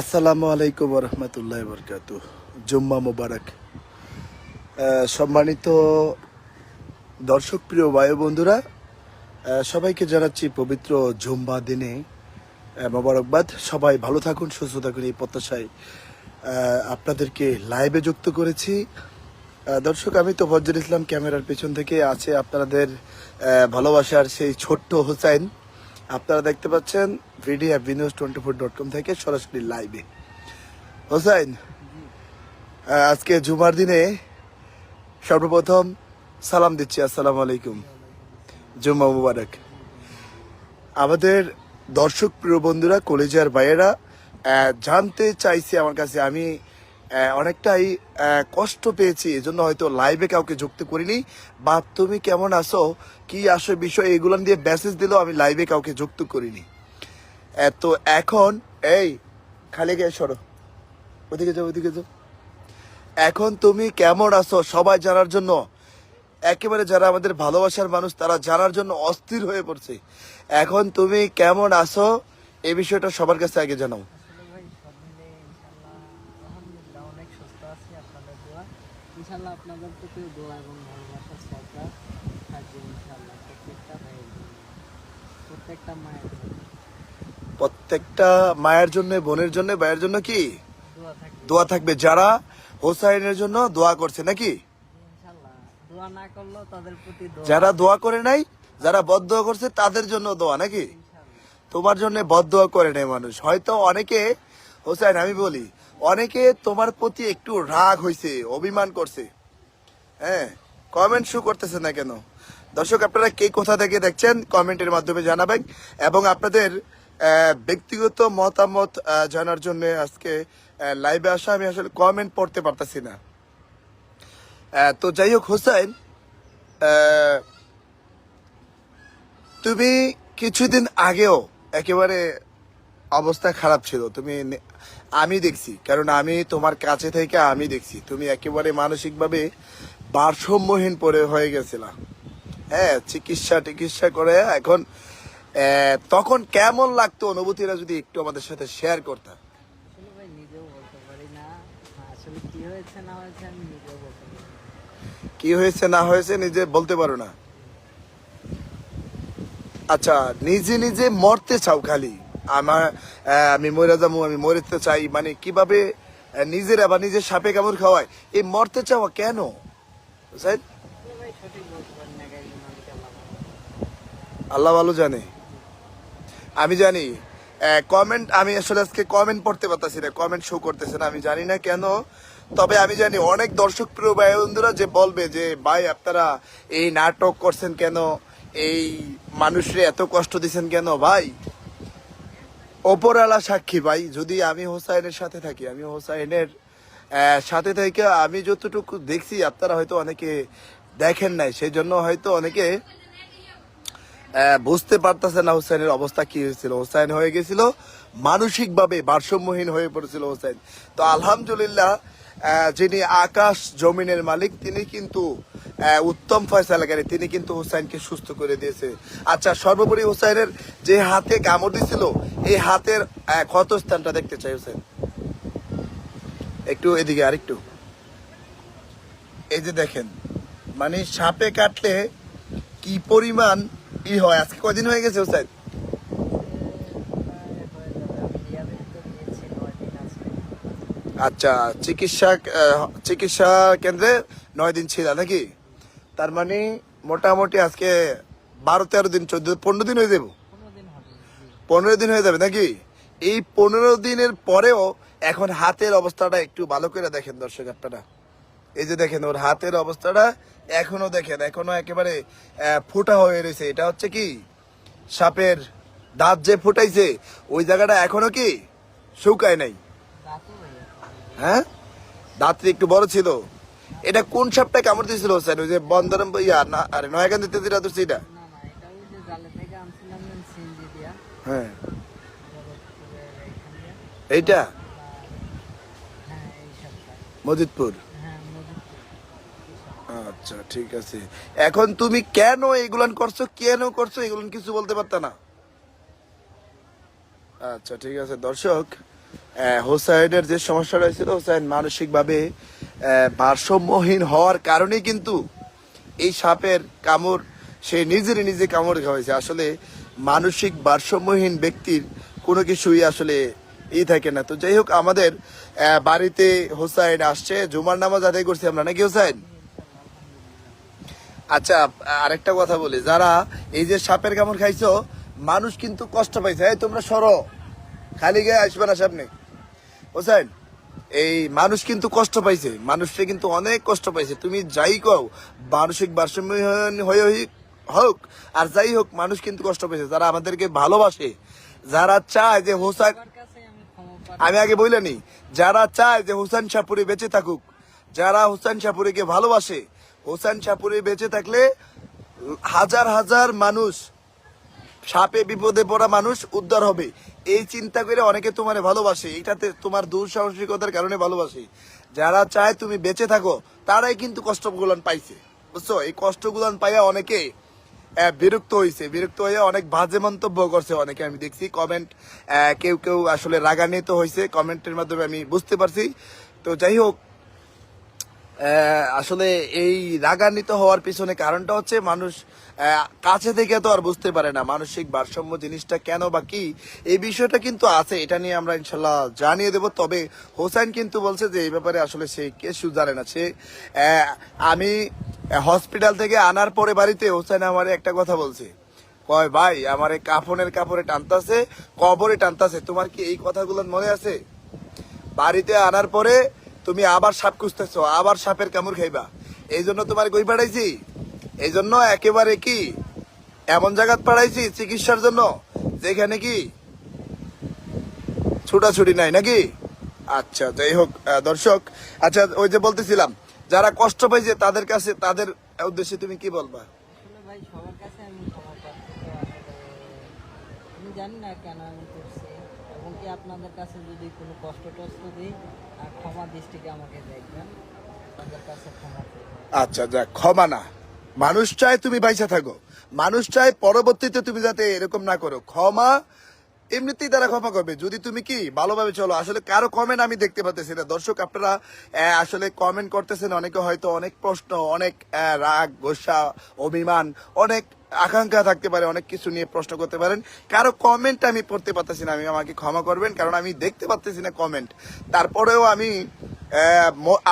আসসালামু আলাইকুম রহমতুল্লাহ বরকাত জুম্মা মোবারক। সম্মানিত দর্শক প্রিয় বায়ু বন্ধুরা সবাইকে জানাচ্ছি পবিত্র জুম্মা দিনে মোবারকবাদ। সবাই ভালো থাকুন, সুস্থ থাকুন এই প্রত্যাশায় আপনাদেরকে লাইভে যুক্ত করেছি। দর্শক, আমি তো ফজর ইসলাম ক্যামেরার পেছন থেকে আছে। আপনাদের ভালোবাসার সেই ছোট্ট হোসাইন আপনারা দেখতে পাচ্ছেন video app twenty four dot com থেকে সরাসরি লাইভে হোসাইন আজকে জুমার দিনে সর্বপ্রথম সালাম দিচ্ছি, আসসালামু আলাইকুম। জুম্মা মুবারক। আমাদের দর্শক প্রিয় বন্ধুরা, কলেজের ভাইয়েরা জানতে চাইছে আমার কাছে, আমি অনেকটাই কষ্ট পেয়েছি। এজন্য হয়তো লাইভে কাউকে যুক্ত করিনি। বা তুমি কেমন আছো? কি আসো বিষয়? এগুলো দিয়ে মেসেজ দিলেও আমি লাইভে কাউকে যুক্ত করিনি। তো এখন, এই, খালি গিয়ে সরো। ওদিকে যাও ওদিকে যাও। এখন তুমি কেমন আছো? সবাই জানার জন্য, একেবারে যারা আমাদের ভালোবাসার মানুষ, তারা জানার জন্য অস্থির হয়ে পড়ছে। এখন তুমি কেমন আছো? এই বিষয়টা সবার কাছে আগে জানাও। ইনশাল্লাহ আপনাদের প্রতি দোয়া এবং ভালোবাসা শ্রদ্ধা থাকবে ইনশাল্লাহ প্রত্যেকটা ভাইয়ের জন্য। প্রত্যেকটা মায়ের জন্য। প্রত্যেকটা মায়ের জন্য বোনের জন্য ভাইয়ের জন্য কি? দোয়া থাকবে। যারা হোসাইনের জন্য দোয়া করছে নাকি? যারা দোয়া করে নাই যারা বদ করছে তাদের জন্য দোয়া নাকি? তোমার জন্য বদ করে নেয় মানুষ। হয়তো অনেকে হোসাইন আমি বলি অনেকে তোমার প্রতি একটু রাগ হয়েছে অভিমান করছে। হ্যাঁ কমেন্ট শু করতেছে না কেন? দর্শক, আপনারা কে কোথা থেকে দেখছেন কমেন্টের মাধ্যমে জানাবেন। এবং আপনাদের ব্যক্তিগত মতামত জানার জন্য আজকে লাইভে আসা আমি আসলে কমেন্ট পড়তে পারতেছি না। তো যাই হোক হোসেন তুমি কিছুদিন আগেও একেবারে অবস্থা খারাপ ছিল। তুমি আমি দেখছি কারণ আমি তোমার কাছে থেকে আমি দেখছি। তুমি একেবারে মানসিকভাবে ভারসাম্যহীন পরে হয়ে গেছিলা। হ্যাঁ চিকিৎসা টিকিৎসা করে এখন তখন কেমন লাগতো অনুভূতিটা যদি একটু আমাদের সাথে শেয়ার করতাম আসলে ভাই নিজেও বলতে পারি না। আসলে কি হয়েছে না হয়েছে আমি নিজেও বলতে কি হয়েছে না হয়েছে নিজে বলতে পারো না। আচ্ছা নিজে নিজে মরতে চাও খালি। আমার আমি মরে যাব, আমি মরতে চাই। মানে কীভাবে নিজের আবার নিজের সাপে কামড় খাওয়ায়? এই মরতে চাওয়া কেন? বুঝলেন? আল্লাহ ভালো জানে। আমি জানি কমেন্ট আমি আসলে আজকে কমেন্ট পড়তে পারতেছি না কমেন্ট শো করতেছে না, আমি জানি না কেন। তবে আমি জানি অনেক দর্শক প্রিয় ভাই বন্ধুরা যে বলবে যে, ভাই, আপনারা এই নাটক করছেন কেন? এই মানুষরে এত কষ্ট দিচ্ছেন কেন ভাই? ওপরওয়ালা সাক্ষী ভাই, যদি আমি হোসাইনের সাথে থাকি, আমি হোসাইনের সাথে থেকে আমি যতটুকু দেখছি, আপনারা হয়তো অনেকে দেখেন নাই সেই জন্য হয়তো অনেকে বুঝতে পারতেছে না হোসেনের অবস্থা কি হয়েছিল। হোসেন হয়ে গেছিল, মানসিকভাবে ভারসাম্যহীন হয়ে পড়েছিল হোসেন তো আলহামদুলিল্লাহ যিনি আকাশ জমিনের মালিক, তিনি কিন্তু উত্তম ফয়সালাকারী তিনি কিন্তু হোসেনকে সুস্থ করে দিয়েছে। আচ্ছা সর্বোপরি হোসেনের যে হাতে কামড় দিছিল, এই হাতের ক্ষত স্থানটা দেখতে চাই হোসেন একটু এদিকে, আরেকটু। এই যে দেখেন মানে সাপে কাটলে কি পরিমাণ ই হয়? আজকে কদিন হয়ে গেছে আছে। আচ্ছা চিকিৎসা চিকিৎসা কেন্দ্রে নয় দিন ছিল নাকি? তার মানে মোটামুটি আজকে বারো তেরো দিন চোদ্দ পনেরো দিন হয়ে যাব। পনেরো দিন হয়ে যাবে নাকি? এই পনেরো দিনের পরেও এখন হাতের অবস্থাটা একটু ভালো করে দেখেন দর্শক আপনারা। এই যে দেখেন ওর হাতের অবস্থাটা এখনও দেখেন এখনও একেবারে ফোটা হয়ে রয়েছে। এটা হচ্ছে কি? সাপের দাঁত যে ফুটাইছে ওই জায়গাটা এখনও কি? শুকায় নাই। হ্যাঁ দাঁতটি একটু বড় ছিল। এটা কোন সাপটা কামড় দিয়েছিল স্যার ওই যে বন্দরম ইয়া না আরে নয়াকান্দি তেতিরা তো সেটা হ্যাঁ। এইটা? হ্যাঁ সপ্তাহে মজিদপুর? হ্যাঁ আচ্ছা ঠিক আছে। এখন তুমি কেন এগুলান করছ কেন করছ এগুলান কিছু বলতে পারতা না? আচ্ছা ঠিক আছে। দর্শক হোসাইনের যে সমস্যা হয়েছিল হোসাইন মানসিকভাবে আহ, ভারসাম্যহীন হওয়ার কারণেই কিন্তু এই সাপের কামড়, সে নিজের নিজে কামড় খাওয়াইছে। আসলে মানসিক ভারসাম্যহীন ব্যক্তির কোনো কিছুই আসলে ই থাকে না। তো যাই হোক, আমাদের বাড়িতে হোসাইন আসছে। জুমার নামাজ আদায় করছি আমরা। নাকি হোসাইন? আচ্ছা আরেকটা কথা বলি। যারা এই যে সাপের কামড় খাইছো, মানুষ কিন্তু কষ্ট পাইছে। তোমরা সরো। খালি গায়ে আসবে না সামনে। হোসেন এই মানুষ কিন্তু কষ্ট পাইছে। মানুষটা কিন্তু অনেক কষ্ট পাইছে। তুমি যাই কও মানসিক ভারসাম্য হয়ে হোক আর যাই হোক মানুষ কিন্তু কষ্ট পাইছে। যারা আমাদেরকে ভালোবাসে যারা চায় যে হোসেন আমি আমি আগে বলিনি যারা চায় যে হোসেন শাহপুরি বেঁচে থাকুক যারা হোসেন শাহপুরিকে ভালোবাসে হোসেন শাহপুরি বেঁচে থাকলে হাজার হাজার মানুষ সাপে বিপদে পড়া মানুষ উদ্ধার হবে। এই চিন্তা করে অনেকে তোমার ভালোবাসে। এটাতে তোমার দুঃসাহসিকতার কারণে ভালোবাসে। যারা চায় তুমি বেঁচে থাকো, তারাই কিন্তু কষ্টগুলান পাইছে। বুঝছ? এই কষ্টগুলান পাইয়া অনেকে বিরক্ত হয়েছে বিরক্ত হয়ে অনেক বাজে মন্তব্য করছে অনেকে, আমি দেখছি। কমেন্ট কেউ কেউ আসলে রাগান্বিত হয়েছে কমেন্টের মাধ্যমে আমি বুঝতে পারছি। তো যাই হোক আসলে এই রাগান্বিত হওয়ার পিছনে কারণটা হচ্ছে মানুষ কাছে থেকে তো আর বুঝতে পারে না মানসিক ভারসাম্য জিনিসটা কেন বা কি। এই বিষয়টা কিন্তু আছে, এটা নিয়ে আমরা ইনশাল্লাহ জানিয়ে দেব। তবে হোসেন কিন্তু বলছে যে, এই ব্যাপারে আসলে সে কিছু জানে না। সে আমি হসপিটাল থেকে আনার পরে বাড়িতে হোসেন আমার একটা কথা বলছে। কয়, ভাই, আমার এই কাফনের কাপড়ে টানতাছে, কবরে টানতাছে, তোমার কি এই কথাগুলো মনে আছে? বাড়িতে আনার পরে তুমি আবার সাপ খুঁজতেছো, আবার সাপের কামড় খাইবা এই জন্য তোমার গই পাঠাইছি। এই জন্য একেবারে কি এমন জায়গাত পাঠাইছি চিকিৎসার জন্য যেখানে কি ছুটাছুটি নাই নাকি? আচ্ছা যাই হোক দর্শক আচ্ছা ওই যে বলতেছিলাম যারা কষ্ট পাইছে তাদের কাছে তাদের উদ্দেশ্যে তুমি কি বলবা? আসলে ভাই সবার কাছে আমি ক্ষমা প্রার্থী তো আসলে আমি জানি না কেন আমি করছি এবং কি আপনাদের কাছে যদি কোনো কষ্ট টষ্ট দিই ক্ষমা দৃষ্টিকে আমাকে দেখবেন। আপনাদের কাছে ক্ষমা আচ্ছা যাক ক্ষমা না। মানুষ চায় তুমি বাইসা থাকো। মানুষ চায় পরবর্তীতে তুমি যাতে এরকম না করো। ক্ষমা, এমনিতেই তারা ক্ষমা করবে। যদি তুমি কি, ভালোভাবে চলো। আসলে কারও কমেন্ট আমি দেখতে পাচ্ছি না। দর্শক, আপনারা আসলে কমেন্ট করতেছেন। অনেকে হয়তো অনেক প্রশ্ন, অনেক রাগ, গোসা, অভিমান, অনেক আকাঙ্ক্ষা থাকতে পারে, অনেক কিছু নিয়ে প্রশ্ন করতে পারেন। কারও কমেন্ট আমি পড়তে পারতেছি না, আমি আমাকে ক্ষমা করবেন, কারণ আমি দেখতে পাচ্তেছি না কমেন্ট তারপরেও আমি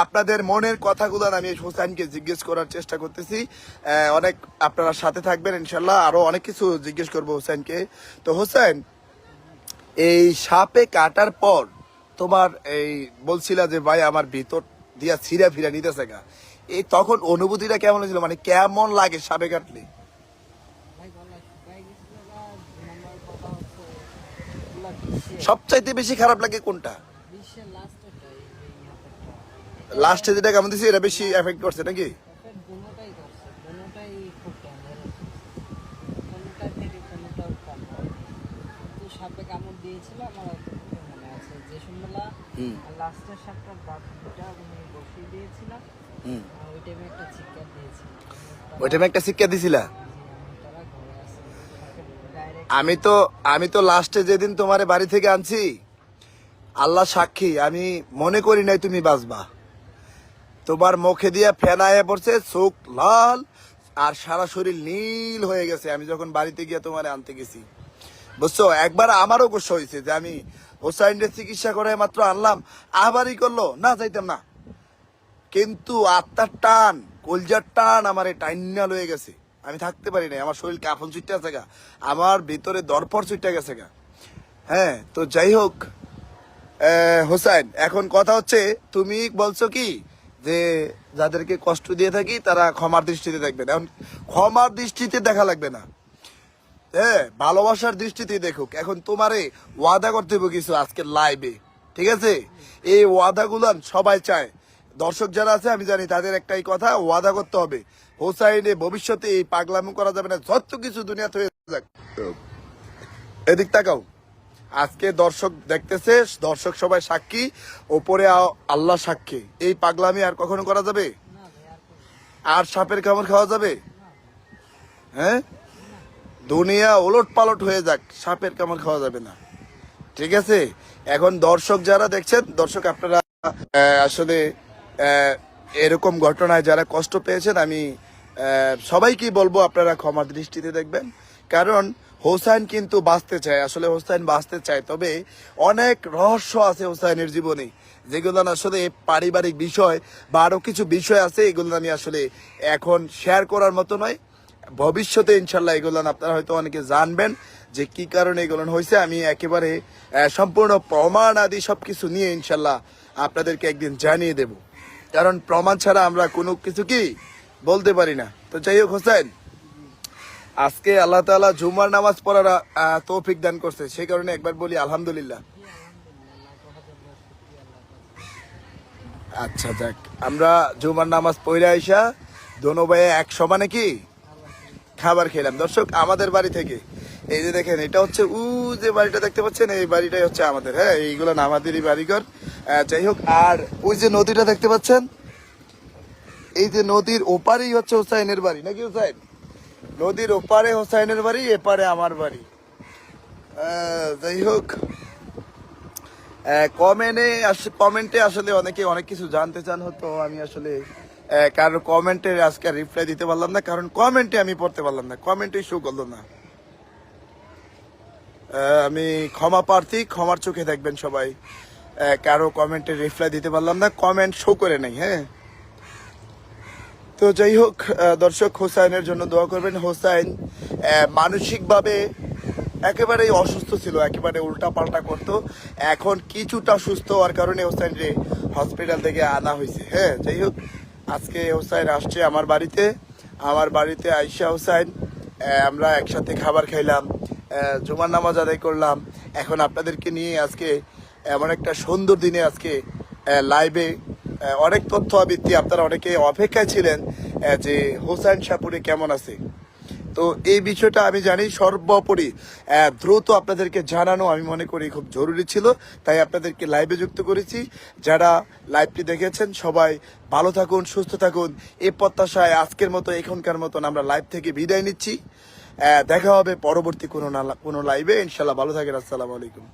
আপনাদের মনের কথাগুলো আমি হোসেনকে জিজ্ঞেস করার চেষ্টা করতেছি। অনেক আপনারা সাথে থাকবেন, ইনশাল্লাহ আরও অনেক কিছু জিজ্ঞেস করব হোসেনকে তো হোসেন এই সাপে কাটার পর তোমার এই বলছিলা যে ভাই আমার ভিতর দিয়া ছিঁড়া ফিরা নিতেছে গা। এই তখন অনুভূতিটা কেমন হয়েছিল? মানে কেমন লাগে সাপে কাটলে ভাই গলা শুকাই গেছিল বা দুই নম্বর কথা হচ্ছে এগুলা বিশ্বে সবচাইতে বেশি খারাপ লাগে কোনটা? লাস্টে যেটা কেমন দিচ্ছে এটা বেশি এফেক্ট করছে নাকি? সাপে কামড় দিয়েছিল আমার মনে আছে যে সময়বেলা লাস্টের সাপটার দাঁত আমি বসিয়ে দিয়েছিলাম হুম। আর ওই টাইমে একটা চিৎকার দিয়েছিলাম ওই টাইমে একটা শিক্ষা দিছিলা তারা ঘরে আসে ডাইরেক্ট আমি তো আমি তো লাস্টে যেদিন তোমার বাড়ি থেকে আনছি, আল্লাহ সাক্ষী, আমি মনে করি নাই তুমি বাঁচবা। তোমার মুখে দিয়া ফেনায় পড়ছে, চোখ লাল, আর সারা শরীর নীল হয়ে গেছে। আমি যখন বাড়িতে গিয়ে তোমার আনতে গেছি, বুঝছ? একবার আমারও গোসা হয়েছে যে আমি হোসাইনের চিকিৎসা করে মাত্র আনলাম আবারই করল, না, যাইতাম না। কিন্তু আত্মার টান, কলজার টান আমার টাইনা হয়ে গেছে। আমি থাকতে পারি না আমার শরীর কাফন চুইটা আছে গা। আমার ভিতরে দরপর চুইটা গেছে গা। হ্যাঁ তো যাই হোক হোসাইন, এখন কথা হচ্ছে, তুমি বলছো কি, যে যাদেরকে কষ্ট দিয়ে থাকি, তারা ক্ষমার দৃষ্টিতে দেখবেন। এখন ক্ষমার দৃষ্টিতে দেখা লাগবে না। হ্যাঁ ভালোবাসার দৃষ্টিতে দেখুক। এখন তোমারে ওয়াদা করতে হবে কিছু আজকে লাইভে ঠিক আছে? এই ওয়াদাগুলান সবাই চায়। দর্শক যারা আছে, আমি জানি তাদের একটাই কথা, ওয়াদা করতে হবে। হোসাইনে ভবিষ্যতে এই পাগলামো করা যাবে না, যত কিছু দুনিয়াতে হয়ে যাক। এদিক তাকাও। আজকে দর্শক দেখতেছে, দর্শক সবাই সাক্ষী, ওপরে আল্লাহ সাক্ষী। এই পাগলামি আর কখনো করা যাবে? আর সাপের কামড় খাওয়া যাবে? হ্যাঁ? দুনিয়া ওলট পালট হয়ে যাক, সাপের কামড় খাওয়া যাবে না। ঠিক আছে? এখন দর্শক যারা দেখছেন, দর্শক আপনারা আসলে এরকম ঘটনায় যারা কষ্ট পেয়েছেন, আমি সবাইকেই বলব আপনারা ক্ষমা দৃষ্টিতে দেখবেন। কারণ হোসাইন কিন্তু বাঁচতে চায়, আসলে হোসাইন বাঁচতে চায়। তবে অনেক রহস্য আছে হোসাইনের জীবনে। যেগুলো আসলে পারিবারিক বিষয় বা আরও কিছু বিষয় আছে, এগুলো আমি আসলে এখন শেয়ার করার মতো নয়। ভবিষ্যতে ইনশাল্লাহ এগুলো আপনারা হয়তো অনেকে জানবেন যে কি কারণে এগুলো হয়েছে। আমি একেবারে সম্পূর্ণ প্রমাণ আদি সব কিছু নিয়ে ইনশাল্লাহ আপনাদেরকে একদিন জানিয়ে দেব। কারণ প্রমাণ ছাড়া আমরা কোনো কিছু কি বলতে পারি না। তো যাই হোক, হোসেন, আজকে আল্লাহ তাআলা জুমার নামাজ পড়ার তৌফিক দান করছে। সেই কারণে একবার বলি আলহামদুলিল্লাহ। আচ্ছা যাক, আমরা জুমার নামাজ পড়ে আইসা দোনো ভাইয়ে এক সমানে কি খাবার খেলাম। দর্শক, আমাদের বাড়ি থেকে, এই যে দেখেন, এটা হচ্ছে উ, যে বাড়িটা দেখতে পাচ্ছেন, এই বাড়িটাই হচ্ছে আমাদের। হ্যাঁ এইগুলো আমাদেরই বাড়িঘর। যাই হোক, আর ওই যে নদীটা দেখতে পাচ্ছেন এই যে নদীর ওপারেই হচ্ছে হোসাইনের বাড়ি নাকি হোসাইন? নদীর ওপারে হোসাইনের বাড়ি এপারে আমার বাড়ি। যাই হোক। কমেন্টে কমেন্টে আসলে অনেকে অনেক কিছু জানতে চান হতো আমি আসলে আহ, কারও কমেন্টে আজকে রিপ্লাই দিতে পারলাম না কারণ কমেন্টে আমি পড়তে পারলাম না কমেন্টে শো করল না। আমি ক্ষমা প্রার্থী ক্ষমার চোখে দেখবেন সবাই। কারও কমেন্টে রিপ্লাই দিতে পারলাম না কমেন্ট শো করে নেই হ্যাঁ? তো যাই হোক দর্শক হোসাইনের জন্য দোয়া করবেন। হোসাইন মানসিকভাবে একেবারেই অসুস্থ ছিল, একেবারে উল্টা পাল্টা করতো। এখন কিছুটা সুস্থ হওয়ার কারণে হোসাইন রে হসপিটাল থেকে আনা হয়েছে। হ্যাঁ যাই হোক, আজকে হোসাইন আসছে আমার বাড়িতে। আমার বাড়িতে আইসা হোসাইন আমরা একসাথে খাবার খাইলাম জুমার নামাজ আদায় করলাম। এখন আপনাদেরকে নিয়ে আজকে এমন একটা সুন্দর দিনে আজকে লাইভে অনেক তথ্য আবৃত্তি, আপনারা অনেকে অপেক্ষায় ছিলেন যে হোসাইন সাপুরে কেমন আছে। তো এই বিষয়টা আমি জানি সর্বোপরি দ্রুত আপনাদেরকে জানানো আমি মনে করি খুব জরুরি ছিল, তাই আপনাদেরকে লাইভে যুক্ত করেছি। যারা লাইভটি দেখেছেন, সবাই ভালো থাকুন, সুস্থ থাকুন। এ প্রত্যাশায় আজকের মতো, এখনকার মতন আমরা লাইভ থেকে বিদায় নিচ্ছি। দেখা হবে পরবর্তী কোনো না কোনো লাইভে ইনশাল্লাহ ভালো থাকেন, আসসালামু আলাইকুম।